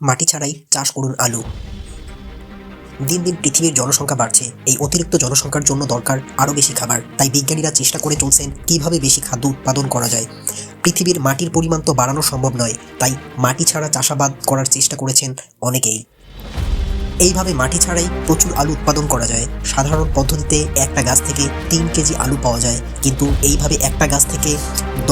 মাটি ছাড়াই চাষ করুন আলু। দিন দিন পৃথিবীর জনসংখ্যা বাড়ছে। এই অতিরিক্ত জনসংখ্যার জন্য দরকার আরও বেশি খাবার। তাই বিজ্ঞানীরা চেষ্টা করে চলছেন কীভাবে বেশি খাদ্য উৎপাদন করা যায়। পৃথিবীর মাটির পরিমাণ তো বাড়ানো সম্ভব নয়, তাই মাটি ছাড়া চাষাবাদ করার চেষ্টা করেছেন অনেকেই। এইভাবে মাটি ছাড়াই প্রচুর আলু উৎপাদন করা যায়। সাধারণ পদ্ধতিতে একটা গাছ থেকে তিন কেজি আলু পাওয়া যায়, কিন্তু এইভাবে একটা গাছ থেকে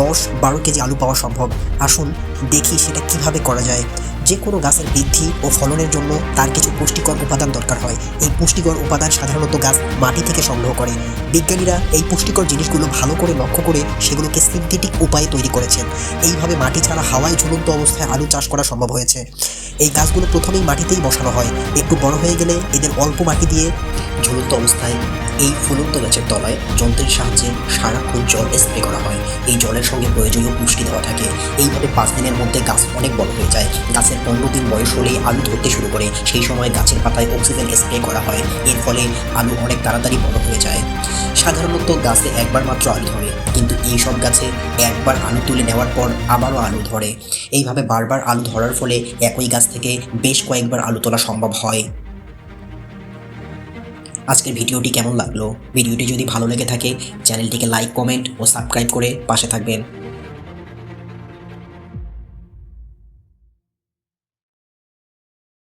দশ বারো কেজি আলু পাওয়া সম্ভব। আসুন দেখি সেটা কীভাবে করা যায়। যে কোনো গাছের বৃদ্ধি ও ফলনের জন্য তার কিছু পুষ্টিকর উপাদান দরকার হয়। এই পুষ্টিকর উপাদান সাধারণত গাছ মাটি থেকে সংগ্রহ করে। বিজ্ঞানীরা এই পুষ্টিকর জিনিসগুলো ভালো করে লক্ষ্য করে সেগুলোকে সিনথেটিক উপায়ে তৈরি করেছেন। এইভাবে মাটি ছাড়া হাওয়ায় ঝুলন্ত অবস্থায় আলু চাষ করা সম্ভব হয়েছে। এই গাছগুলো প্রথমেই মাটিতেই বসানো হয়। একটু বড় হয়ে গেলে এদের অল্প মাটি দিয়ে ঝুলন্ত অবস্থায় এই ফুলন্ত গাছের তলায় যন্ত্রের সাহায্যে সারাক্ষণ জল স্প্রে করা হয়। এই জলের সঙ্গে প্রয়োজনীয় পুষ্টি দেওয়া থাকে। এইভাবে পাঁচ দিনের মধ্যে গাছ অনেক বড় হয়ে যায়। গাছের পনেরো দিন বয়স হলেই আলু ধরতে শুরু করে। সেই সময় গাছের পাতায় অক্সিজেন স্প্রে করা হয়। এর ফলে আলু অনেক তাড়াতাড়ি বড় হয়ে যায়। সাধারণত গাছে একবার মাত্র আলু ধরে। কিন্তু এই সব গাছে একবার আলু তুলে নেওয়ার পর আবারও আলু ধরে। এইভাবে বারবার আলু ধরার ফলে একই গাছ থেকে বেশ কয়েকবার আলু তোলা সম্ভব হয়। আজকের ভিডিওটি কেমন লাগল? ভিডিওটি যদি ভালো লেগে থাকে, চ্যানেলটিকে লাইক কমেন্ট ও সাবস্ক্রাইব করে পাশে থাকবেন।